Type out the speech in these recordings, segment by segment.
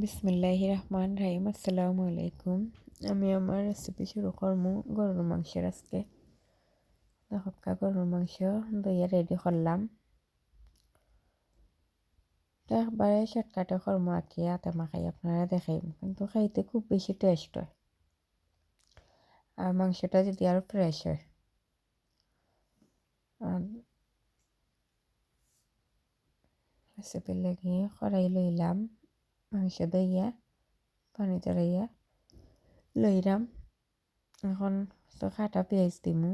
বিসমিল্লাহ রহমান রাহিম আসসালামু আলাইকুম। আমি আমার রেসিপি শুরু করব গরুর মাংসের আজকে। দেখা গরুর মাংস দইয়া রেডি করলাম। একবারে শর্টকাটে করব আঁকি হাতে মাখাই আপনারা দেখাই কিন্তু খাইতে খুব বেশি টেস্ট হয়। আর মাংসটা যদি আরও ফ্রেশ হয়। আর রেসিপি লাগিয়ে কড়াই লইলাম। মাংস দইয়া পানি চড়াইয়া লইরাম এখন তো খাটা পেঁয়াজ দিমু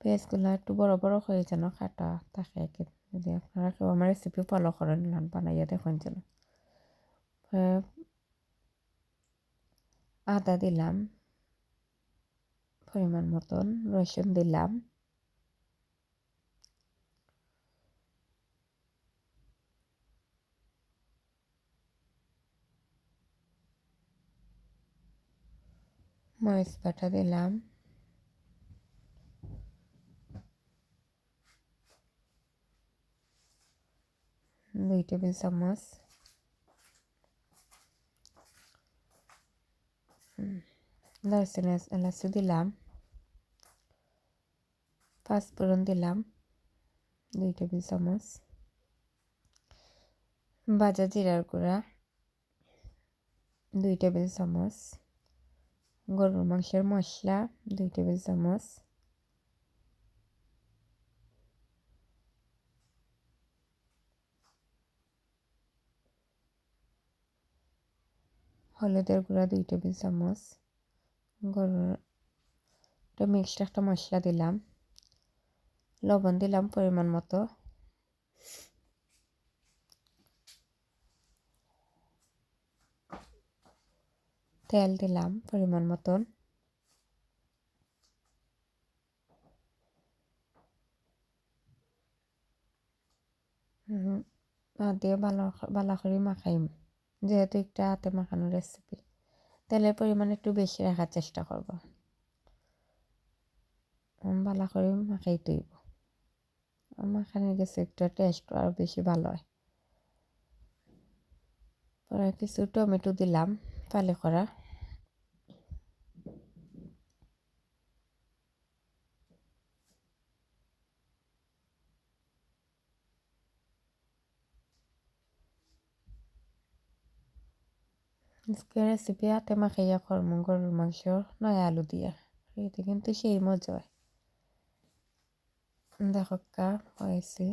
পেঁয়াজগুলো একটু বড় বড় হয়ে যেন খাটা থাকে যদি আপনারা কেউ আমার রেসিপি ফলো করেন নান বানাইয়া দেখুন যেন আদা দিলাম পরিমাণ মতন রসুন দিলাম মরিচ বাটা দিলাম। দুই টেবিল চামচ। দারচিনি এলাচি দিলাম। পাঁচফোড়ন দিলাম, দুই টেবিল চামচ। ভাজা জিরার গুঁড়া, দুই টেবিল চামচ। গরুর মাংসের মশলা দুই টেবিল চামচ হলুদের গুঁড়া দুই টেবিল চামচ গরুর একটা মিক্সড একটা মশলা দিলাম লবণ দিলাম পরিমাণ মতো তেল দিলাম পরিমাণ মতন। দিয়ে ভালো ভালো করে মাখাইম। যেহেতু একটা হাতে মাখানোর রেসিপি তেলের পরিমাণ একটু বেশি রাখার চেষ্টা করব। ভালো করে মাখাই তৈব মাখানোর গেছে একটু টেস্ট আরও বেশি ভালো হয়। পরে কিছু টমেটো দিলাম, ফালি করা। আজকে রেসিপি হাতে মাখাইয়া করমু গরুর মাংস নয় আলু দিয়া এতে কিন্তু সেই মজা হয় দেখো কা হয়েছে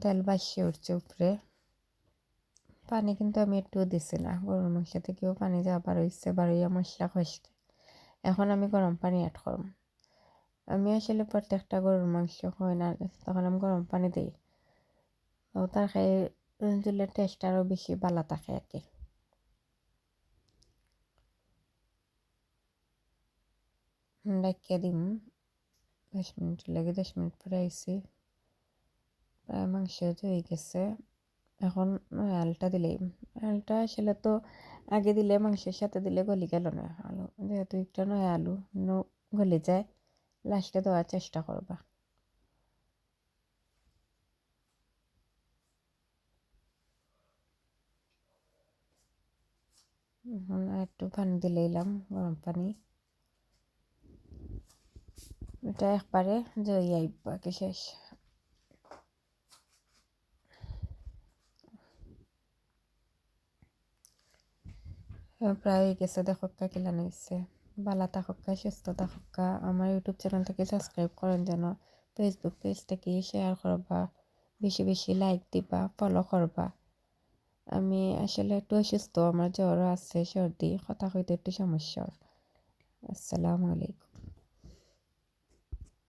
তেল বাসিয়ে উঠছে উপরে পানি কিন্তু আমি একটু দিছি না গরুর মাংস থেকেও পানি যা বার হয়েছে বারোইয়া মশলা কষতে এখন আমি গরম পানি অ্যাড করব আমি আসলে প্রত্যেকটা গরুর মাংস হয় না তখন আমি গরম পানি দিই তার খাই দিলে টেস্ট আরও বেশি ভালো থাকে আর কি ডাকিয়ে দিম দশ মিনিট লাগে দশ মিনিট পরে আইসি প্রায় মাংস হয়ে গেছে এখন আলটা দিলেই আলটা আসলে তো আগে দিলে মাংসের সাথে দিলে গলি গেল না। আলু, যেহেতু একটা নয় আলু গলে যায় লাস্টে দেওয়ার চেষ্টা করবা। এখন একটু পানি দিলেইলাম গরম পানি। এটা একবারে জয় আইব বাকি শেষ। প্রায় গেছে দেখক্কা কিলানো হয়েছে বালা থাকা সুস্থ থাকা আমার ইউটিউব চ্যানেলটাকে সাবস্ক্রাইব করেন যেন ফেসবুক পেজটাকে শেয়ার করবা, বেশি বেশি লাইক দিবা ফলো করবা। আমি আসলে একটু অসুস্থ, আমার জ্বরও আছে, সর্দি, কথা কইতে একটু সমস্যা। আসসালামু আলাইকুম।